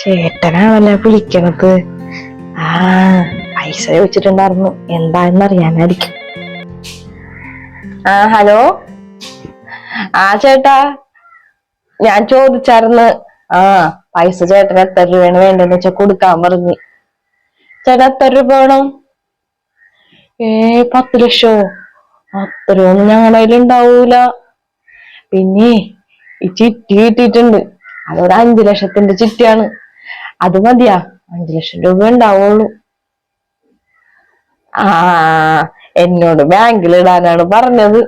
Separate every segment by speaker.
Speaker 1: ചേട്ടനാണല്ലേ വിളിക്കണത്? ആ പൈസ ചോദിച്ചിട്ടുണ്ടായിരുന്നു. എന്താണെന്ന് അറിയാനായിരിക്കും ആ ഹലോ? ആ ചേട്ടാ. ഞാൻ ചോദിച്ചായിരുന്നു. ആ പൈസ ചേട്ടന് എത്ര രൂപയാണ് വേണ്ടെന്ന് വെച്ചാ കൊടുക്കാൻ പറഞ്ഞു. ചേട്ടാ എത്ര രൂപ വേണം? ഏ പത്ത് ലക്ഷോ? അത്രയൊന്നും ഞങ്ങളുടെ കയ്യിൽ ഉണ്ടാവൂല. പിന്നെ ഈ ചിട്ടി കിട്ടിയിട്ടുണ്ട്. അതൊരു അഞ്ചു ലക്ഷത്തിന്റെ ചിട്ടിയാണ്. അത് മതിയാ. അഞ്ചു ലക്ഷം രൂപ ഉണ്ടാവുള്ളൂ. ആ എന്നോട് ബാങ്കിൽ ഇടാനാണ് പറഞ്ഞത്.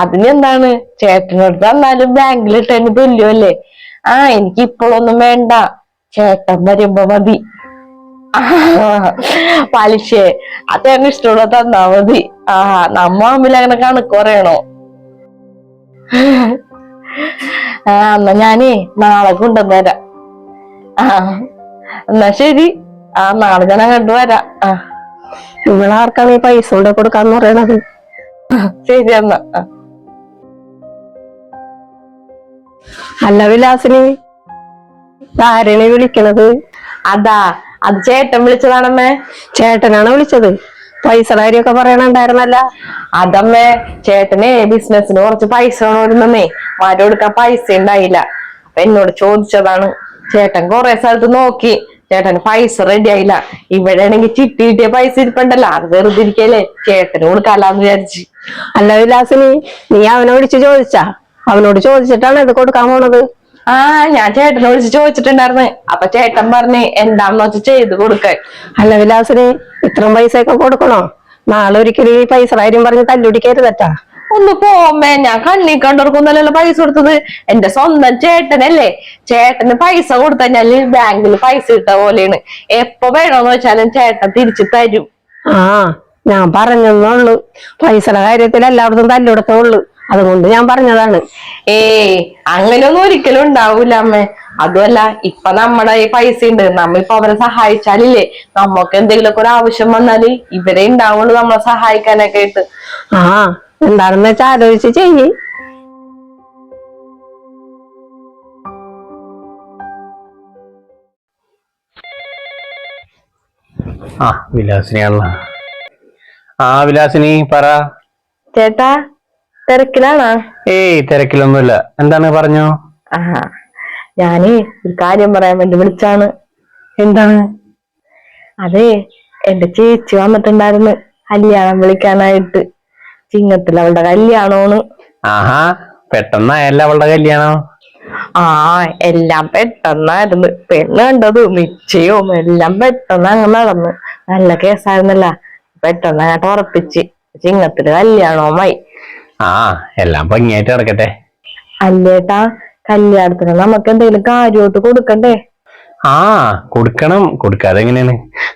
Speaker 1: അതിനെന്താണ് ചേട്ടനോട് തന്നാലും ബാങ്കിൽ ഇട്ടതിന് തുല്യമല്ലേ? ആ എനിക്ക് ഇപ്പോഴൊന്നും വേണ്ട. ചേട്ടൻ വരുമ്പോ മതി. പലിശേ. അത് അതേട്ടന് ഇഷ്ടമുള്ള തന്നാ മതി. ആ നമ്മ തമ്മിൽ അങ്ങനെ കണക്ക് പറയണോ? ആ എന്നാ ഞാനേ നാളെ കൊണ്ടുവന്നേരാം ആ എന്നാ ശരി. ആ നാളെ ഞാൻ അങ്ങോട്ട് വരാം. ആ.
Speaker 2: ഇവളാർക്കാണ് ഈ പൈസ കൊണ്ട് കൊടുക്കാന്ന് പറയണത്?
Speaker 1: ശരി എന്നാ.
Speaker 2: അല്ല വിലാസിനി ആരണി വിളിക്കണത്?
Speaker 1: അതാ അത് ചേട്ടൻ വിളിച്ചതാണമ്മേ.
Speaker 2: ചേട്ടനാണ് വിളിച്ചത്? പൈസ കാര്യമൊക്കെ പറയണുണ്ടായിരുന്നല്ല.
Speaker 1: അതമ്മേ ചേട്ടനെ ബിസിനസിന് കുറച്ച് പൈസ വേണമായിരുന്നേ മാറ്റി കൊടുക്കാൻ പൈസ ഉണ്ടായില്ല. അപ്പൊ എന്നോട് ചോദിച്ചതാണ് ചേട്ടൻ കുറെ സ്ഥലത്ത് നോക്കി. ചേട്ടന് പൈസ റെഡി ആയില്ല. ഇവിടെ ആണെങ്കിൽ ചിട്ടി കിട്ടിയ പൈസ ഇരിപ്പുണ്ടല്ലോ. അത് വെറുതെ ഇരിക്കല്ലേ? ചേട്ടന് കൊടുക്കാല്ലാന്ന് വിചാരിച്ചു.
Speaker 2: അല്ല വിലാസിനി നീ അവനെ വിളിച്ച് ചോദിച്ചാ? അവനോട് ചോദിച്ചിട്ടാണ് ഇത് കൊടുക്കാൻ പോണത്.
Speaker 1: ആ ഞാൻ ചേട്ടനെ വിളിച്ച് ചോദിച്ചിട്ടുണ്ടായിരുന്നു. അപ്പൊ ചേട്ടൻ പറഞ്ഞ് എന്താന്ന് വെച്ച് ചെയ്ത് കൊടുക്കാൻ.
Speaker 2: അല്ല വിലാസിനി ഇത്രയും പൈസ ഒക്കെ കൊടുക്കണോ? നാളെ ഒരിക്കലും ഈ പൈസ കാര്യം പറഞ്ഞ് തല്ലുടിക്കരുതട്ടാ
Speaker 1: ഒന്ന് പോമേ ഞാൻ കണ്ണി കണ്ടവർക്കൊന്നല്ലല്ലോ പൈസ കൊടുത്തത്. എന്റെ സ്വന്തം ചേട്ടനല്ലേ? ചേട്ടന് പൈസ കൊടുത്തഞ്ഞാൽ ബാങ്കിൽ പൈസ ഇട്ട പോലെയാണ്. എപ്പോ വേണോന്ന് വെച്ചാലും ചേട്ടൻ തിരിച്ചു തരും.
Speaker 2: ആ ഞാൻ പറഞ്ഞെന്നുള്ളു പൈസയുടെ കാര്യത്തിൽ എല്ലായിടത്തും തല്ലുകൊടുത്തേ ഉള്ളു അതുകൊണ്ട് ഞാൻ പറഞ്ഞതാണ്.
Speaker 1: ഏ അങ്ങനെയൊന്നും ഒരിക്കലും ഉണ്ടാവൂല അമ്മേ. അതുമല്ല ഇപ്പൊ നമ്മുടെ ഈ പൈസ ഉണ്ട്. നമ്മ ഇപ്പൊ അവരെ സഹായിച്ചാലില്ലേ? നമുക്ക് എന്തെങ്കിലുമൊക്കെ ഒരു ആവശ്യം വന്നാൽ ഇവരെ ഉണ്ടാവുള്ളൂ നമ്മളെ സഹായിക്കാനൊക്കെ ആയിട്ട്.
Speaker 2: ആ എന്താണെന്ന് വെച്ചാൽ ആലോചിച്ച് ചെയ്യ്.
Speaker 3: ആ വിലാസിനിയാണല്ലോ. ആ വിലാസിനി പറ.
Speaker 1: ചേട്ടാ തിരക്കിലാണോ?
Speaker 3: ഏയ് തിരക്കിലൊന്നുമില്ല. എന്താണ് പറഞ്ഞു?
Speaker 1: ആ ഞാനേ ഒരു കാര്യം പറയാൻ വേണ്ടി വിളിച്ചാണ്.
Speaker 3: എന്താണ്?
Speaker 1: അതെ എന്റെ ചേച്ചി വന്നിട്ടുണ്ടായിരുന്നു. കല്യാണം വിളിക്കാനായിട്ട്. ചിങ്ങത്തിൽ അവളുടെ കല്യാണമാണ്
Speaker 3: ആഹാ പെട്ടെന്നായല്ല അവളുടെ കല്യാണം.
Speaker 1: ആ എല്ലാം പെട്ടെന്നായിരുന്നു. പെണ്ണ് കണ്ടത് നിശ്ചയവും എല്ലാം പെട്ടെന്ന് അങ്ങ് നടന്ന്. നല്ല കേസായിരുന്നല്ല. പെട്ടെന്ന് അങ്ങോട്ട് ഉറപ്പിച്ച് ചിങ്ങത്തിൽ കല്യാണവുമായി.
Speaker 3: ആ എല്ലാം ഭംഗിയായിട്ട് നടക്കട്ടെ.
Speaker 1: അല്ലേട്ടാ കല്യാണത്തിന് നമുക്ക് എന്തെങ്കിലും കാര്യമായിട്ട് കൊടുക്കണ്ടേ?
Speaker 3: ആ കൊടുക്കണം. കൊടുക്കാതെ എങ്ങനെയാണ്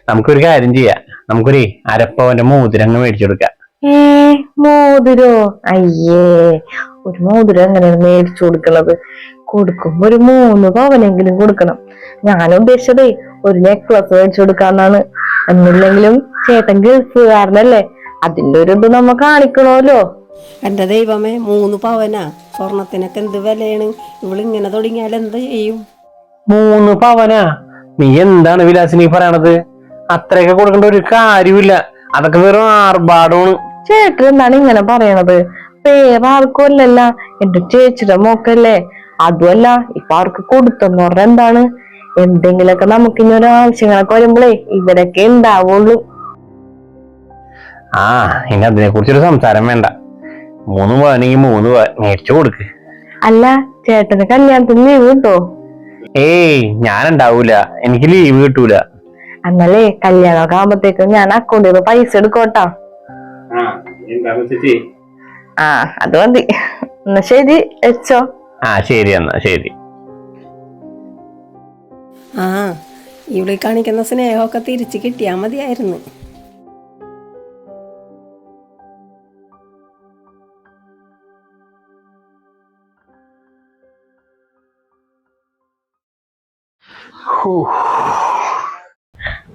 Speaker 3: നമുക്കൊരു കാര്യം ചെയ്യാം. നമുക്കൊരു അരപ്പവന്റെ മോതിരങ്ങ് മേടിച്ചു കൊടുക്കാം.
Speaker 1: ഏ മോതിരോ? അയ്യേ ഒരു മോതിരം എങ്ങനെയാണ് മേടിച്ചു കൊടുക്കണത്? കൊടുക്കുമ്പോ ഒരു മൂന്ന് പവനെങ്കിലും കൊടുക്കണം. ഞാൻ ഉദ്ദേശിച്ചതേ ഒരു നെക്ലസ് മേടിച്ചു കൊടുക്കാന്നാണ്. എന്നില്ലെങ്കിലും ചേട്ടൻ ഗൾഫുകാരനല്ലേ? അതിന്റെ ഒരു ഇത് നമ്മ കാണിക്കണമല്ലോ.
Speaker 2: എന്റെ ദൈവമേ മൂന്ന് പവനാ. സ്വർണത്തിനൊക്കെ എന്ത് വിലയാണ്? ഇവളിങ്ങനെ തുടങ്ങിയാൽ എന്ത് ചെയ്യും?
Speaker 3: മൂന്ന് പവനാ? നീ എന്താണ് വിലാസിനി പറയണത്? അത്രയൊക്കെ കൊടുക്കേണ്ട ഒരു കാര്യമില്ല അതൊക്കെ വെറും ആർഭാടമാണ്.
Speaker 1: ചേട്ടൻ എന്താണ് ഇങ്ങനെ പറയണത്. പേരാർക്കുമല്ലല്ല ആർക്കും എന്റെ ചേച്ചിയുടെ മോക്കല്ലേ. അതുമല്ല ഇപ്പൊ അവർക്ക് കൊടുത്തെന്ന് പറഞ്ഞ എന്താണ്? എന്തെങ്കിലുമൊക്കെ നമുക്ക് ഇനി ഒരു ആവശ്യങ്ങളൊക്കെ വരുമ്പോഴേ ഇവരൊക്കെ ഉണ്ടാവുള്ളൂ.
Speaker 3: ആ ഇനി അതിനെ കുറിച്ചൊരു സംസാരം വേണ്ട. മൂന്ന് പവനെങ്കിൽ മൂന്ന് പവൻ മേടിച്ചു കൊടുക്ക്.
Speaker 1: അല്ല ചേട്ടന് കല്യാണത്തിന് ലീവ് കിട്ടോ?
Speaker 3: ഏയ് ഞാൻ ഉണ്ടാവൂല എനിക്ക് ലീവ് കിട്ടൂല.
Speaker 1: എന്നാലേ കല്യാണമൊക്കെ ആകുമ്പോഴത്തേക്കും ഞാൻ അക്കൗണ്ടിൽ നിന്ന് പൈസ എടുക്കോട്ടാ ആ അത് മതി. എന്നാ ശരി വെച്ചോ.
Speaker 3: ആ ശരി എന്നാ ശരി.
Speaker 2: ആ ഇവിടെ കാണിക്കുന്ന സ്നേഹമൊക്കെ തിരിച്ച് കിട്ടിയാ മതിയായിരുന്നു.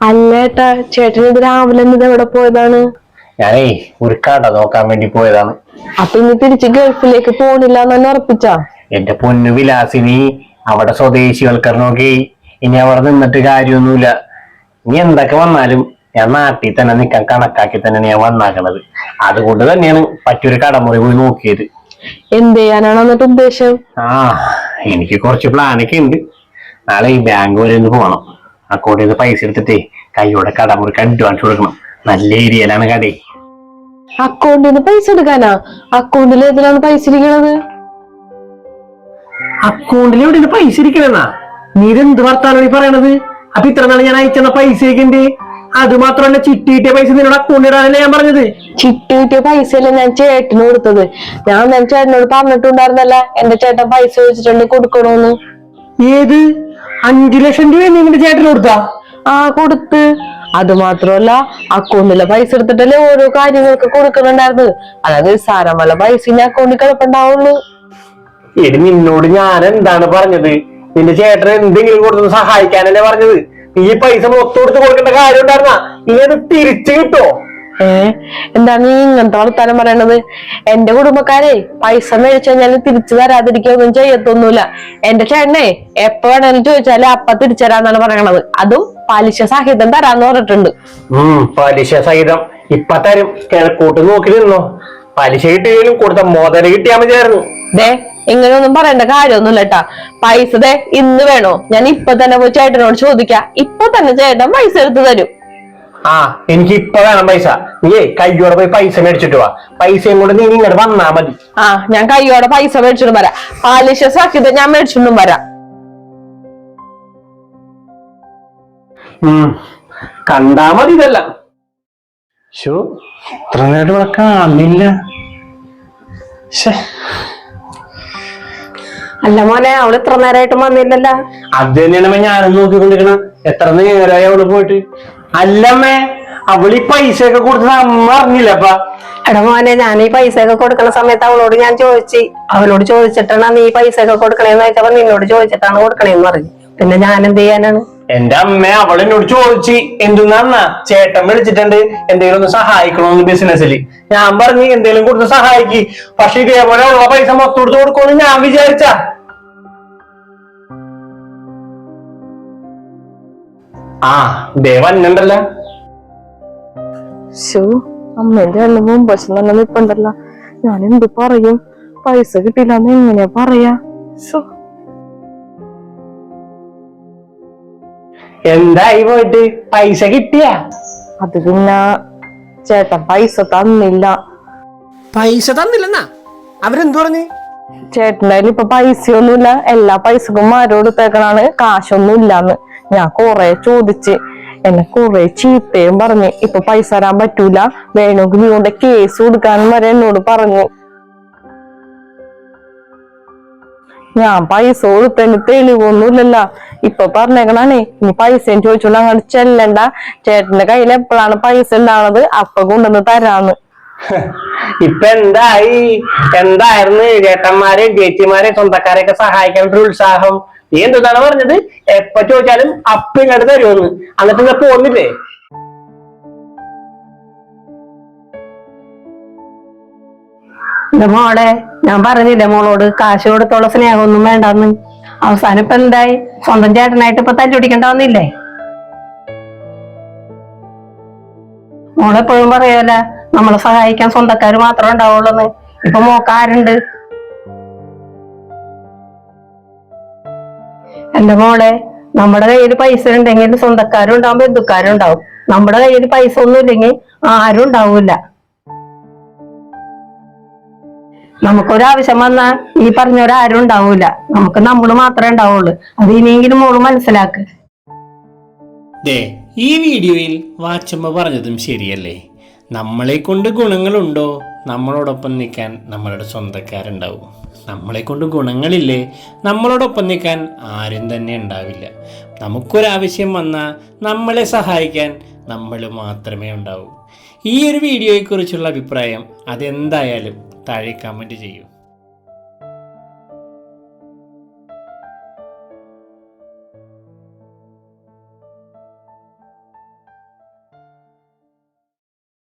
Speaker 1: അല്ലേട്ടാ ചേട്ടൻ ഇത് രാവിലെ ഇത് എവിടെ പോയതാണ്?
Speaker 3: ഞാനേ ഒരു കട നോക്കാൻ വേണ്ടി പോയതാണ്.
Speaker 1: അപ്പൊ ഇനി തിരിച്ച് ഗൾഫിലേക്ക് പോണില്ല എന്നെ ഉറപ്പിച്ച?
Speaker 3: എന്റെ പൊന്നു വിലാസിനി അവിടെ സ്വദേശിവൽക്കരണമൊക്കെ. ഇനി അവിടെ നിന്നിട്ട് കാര്യമൊന്നുമില്ല. ഇനി എന്തൊക്കെ വന്നാലും ഞാൻ നാട്ടിൽ തന്നെ നിൽക്കാൻ കണക്കാക്കി തന്നെയാണ് ഞാൻ വന്നാക്കണത്. അതുകൊണ്ട് തന്നെയാണ് പറ്റിയൊരു കടമുറി പോയി നോക്കിയത്.
Speaker 1: എന്ത് ചെയ്യാനാണ് എന്നിട്ട് ഉദ്ദേശം?
Speaker 3: ആ എനിക്ക് കുറച്ച് പ്ലാനൊക്കെ ഉണ്ട്. നാളെ ഈ ബാങ്ക് വരെ ഒന്ന് പോകണം അക്കൗണ്ടിൽ നിന്ന് പൈസ എടുത്തിട്ടേ കൈയോടെ കടമുറിക്ക് അഡ്വാൻസ് കൊടുക്കണം. നല്ല ഏരിയയിലാണ് കടേ.
Speaker 1: അക്കൗണ്ടിൽ നിന്ന് പൈസ എടുക്കാനാ? അക്കൗണ്ടിൽ എതിലാണ് പൈസ ഇരിക്കണത്?
Speaker 3: അക്കൗണ്ടിൽ എവിടെ പൈസ ഇരിക്കണെന്നാ നീരെന്ത് ഇതെന്ത് വർത്താനം പറയണത്? അപ്പൊ ഇത്ര നാൾ ഞാൻ അയച്ചെന്ന പൈസ ഇരിക്കണ്ടേ അത് മാത്രമല്ല ചിട്ടി കിട്ടിയ പൈസ നിന്നോട് അക്കൗണ്ടിൽ ഇടാനല്ലേ ഞാൻ പറഞ്ഞത്?
Speaker 1: ചിട്ടി കിട്ടിയ അല്ലേ ഞാൻ ചേട്ടന് കൊടുത്തത്? ഞാൻ ഞാൻ ചേട്ടനോട് പറഞ്ഞിട്ടുണ്ടായിരുന്നല്ല എന്റെ ചേട്ടൻ പൈസ വെച്ചിട്ടുണ്ട് കൊടുക്കണോന്ന്.
Speaker 3: ഏത്? അഞ്ചു ലക്ഷം രൂപ നിങ്ങളുടെ ചേട്ടന് കൊടുത്താ?
Speaker 1: ആ കൊടുത്ത്. അത് മാത്രമല്ല അക്കൗണ്ടിലെ പൈസ എടുത്തിട്ടല്ലേ ഓരോ കാര്യങ്ങൾക്ക് കൊടുക്കുന്നുണ്ടായിരുന്നു അതായത് നിസ്സാരമല്ല പൈസ ഇനി അക്കൗണ്ടിൽ കിടപ്പുണ്ടാവുള്ളൂ.
Speaker 3: എടി നിന്നോട് ഞാൻ എന്താണ് പറഞ്ഞത്? നിന്റെ ചേട്ടൻ എന്തെങ്കിലും കൊടുത്തു സഹായിക്കാനല്ലേ പറഞ്ഞത്? നീ പൈസ മൊത്തം കൊടുത്ത് കൊടുക്കേണ്ട കാര്യം ഉണ്ടായിരുന്ന? നീ അത് തിരിച്ചു കിട്ടോ?
Speaker 1: ഏ? എന്താണ് നീ ഇങ്ങനത്തെ വർത്താനം പറയണത്? എന്റെ കുടുംബക്കാരെ പൈസ മേടിച്ചു കഴിഞ്ഞാൽ തിരിച്ചു തരാതിരിക്കൊന്നും ചെയ്യത്തൊന്നുമില്ല. എന്റെ ചേട്ടനെ എപ്പോ വേണേലും ചോദിച്ചാൽ അപ്പ തിരിച്ചു തരാന്നാണ് പറയണത്. അതും പലിശ സഹിതം തരാന്ന് പറഞ്ഞിട്ടുണ്ട്.
Speaker 3: ഉം പലിശ സഹിതം. ഇപ്പൊ തരും. കിഴക്കോട്ട് നോക്കി നിന്നോ പലിശ കിട്ടിയാലും കൊടുത്ത മോതല കിട്ടിയാ മതിയായിരുന്നു.
Speaker 1: ദേ ഇങ്ങനെയൊന്നും പറയേണ്ട കാര്യമൊന്നുമില്ല കേട്ടാ. പൈസ ദേ ഇന്ന് വേണോ? ഞാൻ ഇപ്പൊ തന്നെ പോയി ചേട്ടനോട് ചോദിക്കാം. ഇപ്പൊ തന്നെ ചേട്ടൻ പൈസ എടുത്തു തരും.
Speaker 3: ആ എനിക്ക് ഇപ്പൊ വേണം പൈസ. നീ കയ്യോടെ പോയി പൈസ മേടിച്ചിട്ട് വാ. പൈസയും കൊണ്ട് നീ ഇങ്ങോട്ട് വന്നാ മതി.
Speaker 1: ആ ഞാൻ കയ്യോടെ പൈസ മേടിച്ചിട്ട് വരാം. പാലിശ സഹിതം ഞാൻ മേടിച്ചിട്ടും വരാം.
Speaker 3: കണ്ടാ മതി ഇതല്ല. ഇത്ര നേരം ഇവിടെ കാണില്ല
Speaker 2: അല്ല മോനെ അവൾ ഇത്ര നേരമായിട്ടും വന്നില്ലല്ലോ.
Speaker 3: അത് തന്നെയാണ് ഞാനും നോക്കിക്കൊണ്ടിരിക്കണം എത്ര നേരമായി അവൾ പോയിട്ട്? അല്ലമ്മേ അവളി പൈസ ഒക്കെ കൊടുത്ത് അമ്മ അറിഞ്ഞില്ലപ്പ
Speaker 2: എടാ മോനെ ഞാൻ ഈ പൈസ ഒക്കെ കൊടുക്കണ സമയത്ത് അവളോട് ഞാൻ ചോദിച്ചു അവളോട് ചോദിച്ചിട്ടാണ് നീ പൈസ ഒക്കെ കൊടുക്കണേന്ന് വെച്ചപ്പോ നിന്നോട് ചോദിച്ചിട്ടാണ് കൊടുക്കണേന്ന് പറഞ്ഞു. പിന്നെ ഞാൻ എന്ത് ചെയ്യാനാണ്?
Speaker 3: എന്റെ അമ്മ അവളെന്നോട് ചോദിച്ചു എന്തുന്നാ ചേട്ടൻ വിളിച്ചിട്ടുണ്ട് എന്തെങ്കിലും ഒന്ന് സഹായിക്കണോന്ന് ബിസിനസ്സിൽ ഞാൻ പറഞ്ഞു എന്തെങ്കിലും കൊടുത്ത് സഹായിക്കി പക്ഷെ ഇതേപോലെ ഉള്ള പൈസ മൊത്തം കൊടുത്ത് കൊടുക്കുമെന്ന് ഞാൻ വിചാരിച്ച. ആ ദേ വന്നുണ്ടല്ലോ
Speaker 1: ശോ അമ്മേന്റെ രണ്ട് മുമ്പശം തന്നെ നിപ്പുണ്ടല്ലോ. ഞാൻ എന്ത് പറയും? പൈസ കിട്ടിയില്ലെന്ന് എങ്ങനെയാ പറയാ? ശോ
Speaker 3: എന്തായി പോയിട്ട്? പൈസ കിട്ടിയ?
Speaker 1: അത് പിന്നെ ചേട്ടൻ പൈസ തന്നില്ല.
Speaker 4: പൈസ തന്നില്ലെന്നാ? അവരെന്തു പറഞ്ഞു?
Speaker 1: ചേട്ടന്റെ കയ്യിൽ ഇപ്പൊ പൈസയൊന്നുമില്ല. എല്ലാ പൈസക്കും മരം എടുത്തേക്കണാണ് കാശൊന്നും ഇല്ലാന്ന് ഞാൻ കൊറേ ചോദിച്ച്. എന്നെ കൊറേ ചീത്തയും പറഞ്ഞ്. ഇപ്പൊ പൈസ തരാൻ പറ്റൂല. വേണമെങ്കിൽ നീ കേസ് കൊടുക്കാനും വരെ എന്നോട് പറഞ്ഞു. ഞാൻ പൈസ കൊടുത്തതിന് തെളിവൊന്നുമില്ലല്ല. ഇപ്പൊ പറഞ്ഞേക്കണേ ഇനി പൈസയും ചോദിച്ചോണ്ട് അങ്ങോട്ട് ചെല്ലണ്ട. ചേട്ടന്റെ കയ്യിൽ എപ്പോഴാണ് പൈസ ഉണ്ടാവണത്? അപ്പൊ കൊണ്ടുവന്ന് തരാന്ന്.
Speaker 3: ഇപ്പൊ എന്തായി? എന്തായിരുന്നു? ചേട്ടന്മാരെയും ചേച്ചിമാരെയും സ്വന്തക്കാരെയൊക്കെ സഹായിക്കാൻ ഒരു ഉത്സാഹം. നീ എന്താണ് പറഞ്ഞത്? എപ്പ ചോദിച്ചാലും അപ്പ ഇങ്ങോട്ട് തരുമെന്ന് എന്നിട്ട് ഇങ്ങനെ പോന്നില്ലേ?
Speaker 2: മോളെ ഞാൻ പറഞ്ഞില്ലേ മോളോട് കാശ് കൊടുത്തോളം സ്നേഹമൊന്നും വേണ്ടെന്ന്. അവസാനം ഇപ്പൊ എന്തായി? സ്വന്തം ചേട്ടനായിട്ട് ഇപ്പൊ തല്ലുപിടിക്കേണ്ട വന്നില്ലേ? മോളെപ്പോഴും പറയല നമ്മളെ സഹായിക്കാൻ സ്വന്തക്കാർ മാത്രമേ ഉണ്ടാവുള്ളൂ ഇപ്പൊ മോക്കാരുണ്ട്. എന്റെ മോളെ നമ്മുടെ കയ്യിൽ പൈസ ഉണ്ടെങ്കിൽ സ്വന്തക്കാരും ഉണ്ടാവും ബന്ധുക്കാരും ഉണ്ടാവും. നമ്മുടെ കയ്യിൽ പൈസ ഒന്നും ഇല്ലെങ്കിൽ ആരും ഉണ്ടാവൂല നമുക്കൊരാവശ്യം വന്നാൽ ഈ പറഞ്ഞവരാരും ഉണ്ടാവൂല നമുക്ക് നമ്മൾ മാത്രമേ ഉണ്ടാവുള്ളൂ. അത് ഇനിയെങ്കിലും മോൾ മനസ്സിലാക്ക്.
Speaker 4: ഈ വീഡിയോയിൽ വാച്ചമ്മ പറഞ്ഞതും ശരിയല്ലേ? നമ്മളെ കൊണ്ട് ഗുണങ്ങളുണ്ടോ? നമ്മളോടൊപ്പം നിൽക്കാൻ നമ്മളുടെ സ്വന്തക്കാരുണ്ടാവും. നമ്മളെ കൊണ്ട് ഗുണങ്ങളില്ലേ? നമ്മളോടൊപ്പം നിൽക്കാൻ ആരും തന്നെ ഉണ്ടാവില്ല. നമുക്കൊരാവശ്യം വന്നാൽ നമ്മളെ സഹായിക്കാൻ നമ്മൾ മാത്രമേ ഉണ്ടാവൂ. ഈ ഒരു വീഡിയോയെക്കുറിച്ചുള്ള അഭിപ്രായം അതെന്തായാലും താഴെ കമന്റ് ചെയ്യൂ.